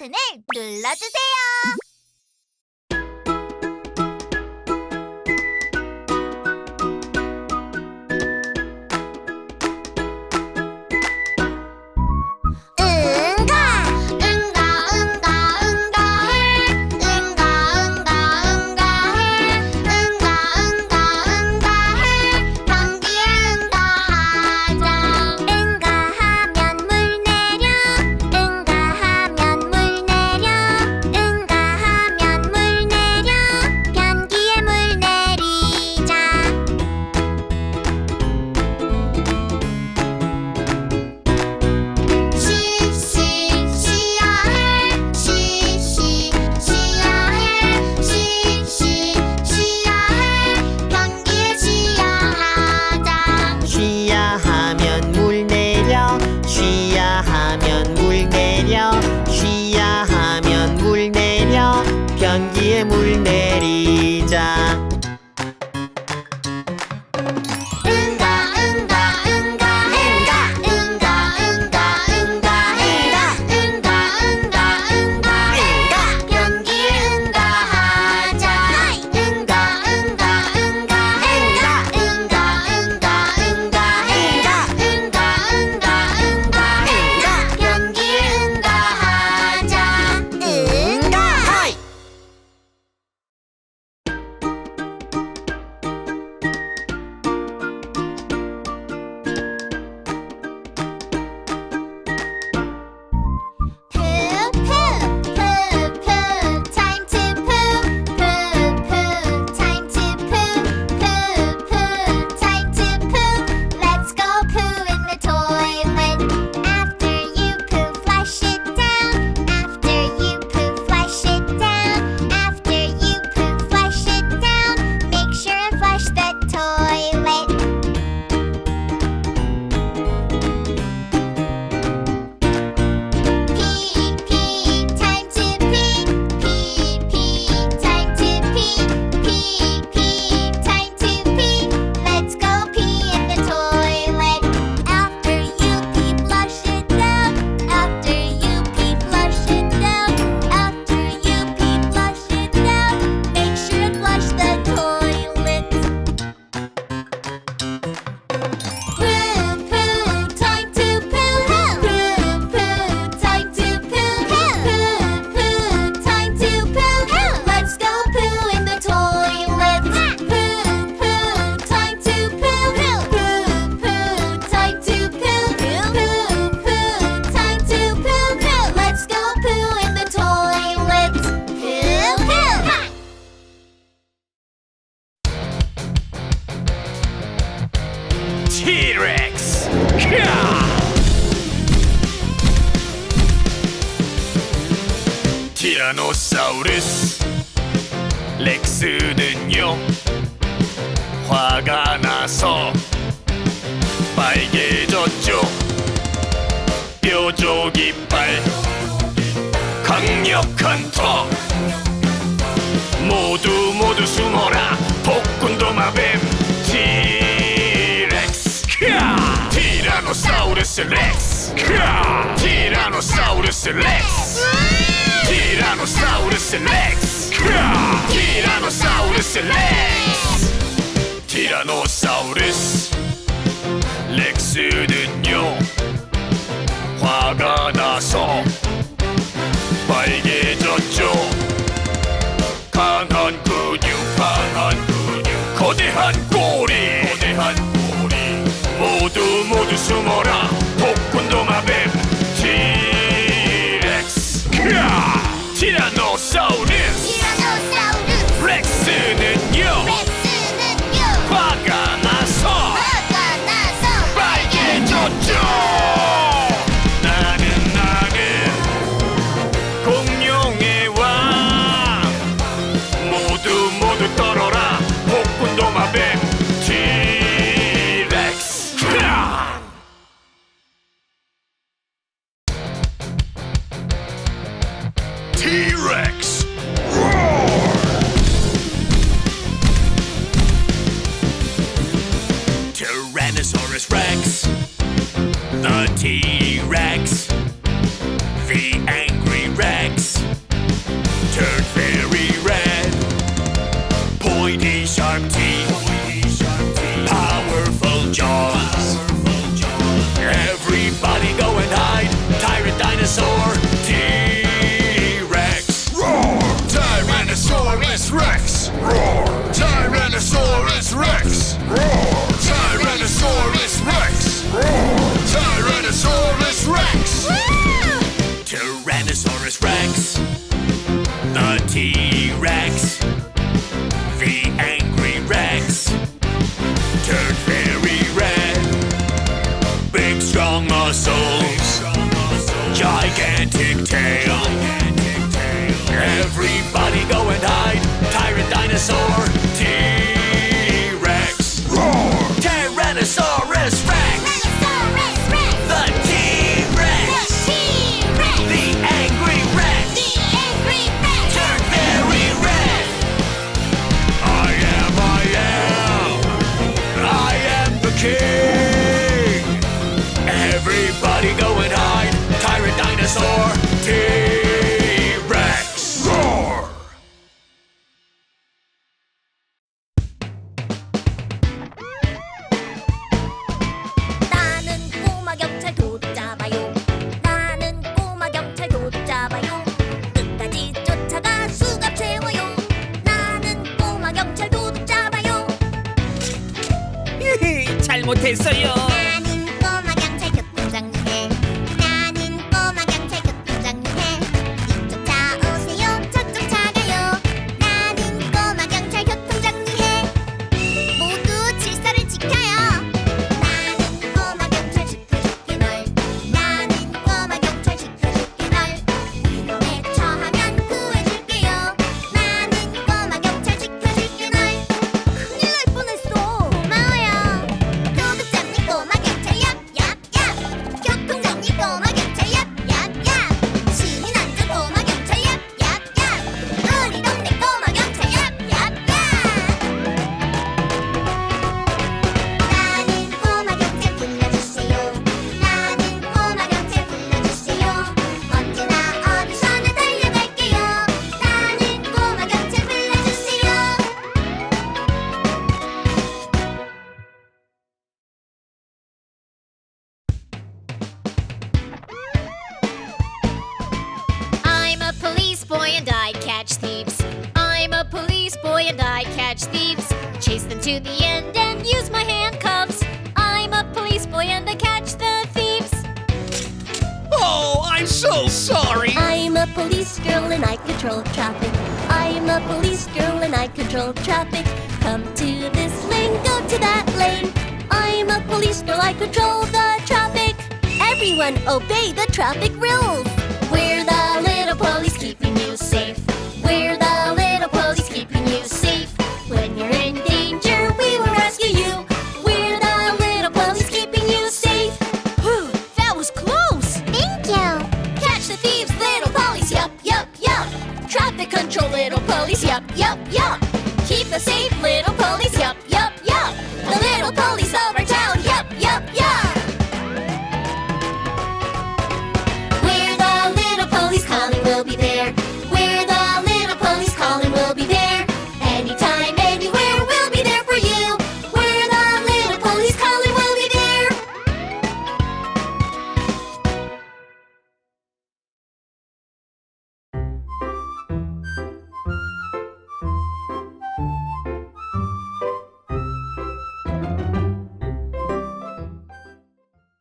버튼을 눌러주세요. 내리자. 티렉스 티라노사우루스 렉스는요 화가 나서 빨개졌죠. 뾰족 이빨 강력한 턱 모두 모두 숨어라. 폭군도 마뱀. 티라노사우루스 렉스. 크아! 티라노사우루스 렉스. 티라노사우루스 렉스. 크아! 티라노사우루스 렉스. 티라노사우루스 렉스는요. 화가 나서 모두 숨어라. gigantic tail. Everybody go and hide, tyrant dinosaur. 못했어요. and I catch thieves, chase them to the end, and use my handcuffs. I'm a police boy and I catch the thieves. Oh, I'm so sorry. I'm a police girl and I control traffic. I'm a police girl and I control traffic. Come to this lane, go to that lane. I'm a police girl, I control the traffic. Everyone obey the traffic rules. We're the little police keeping you safe. We're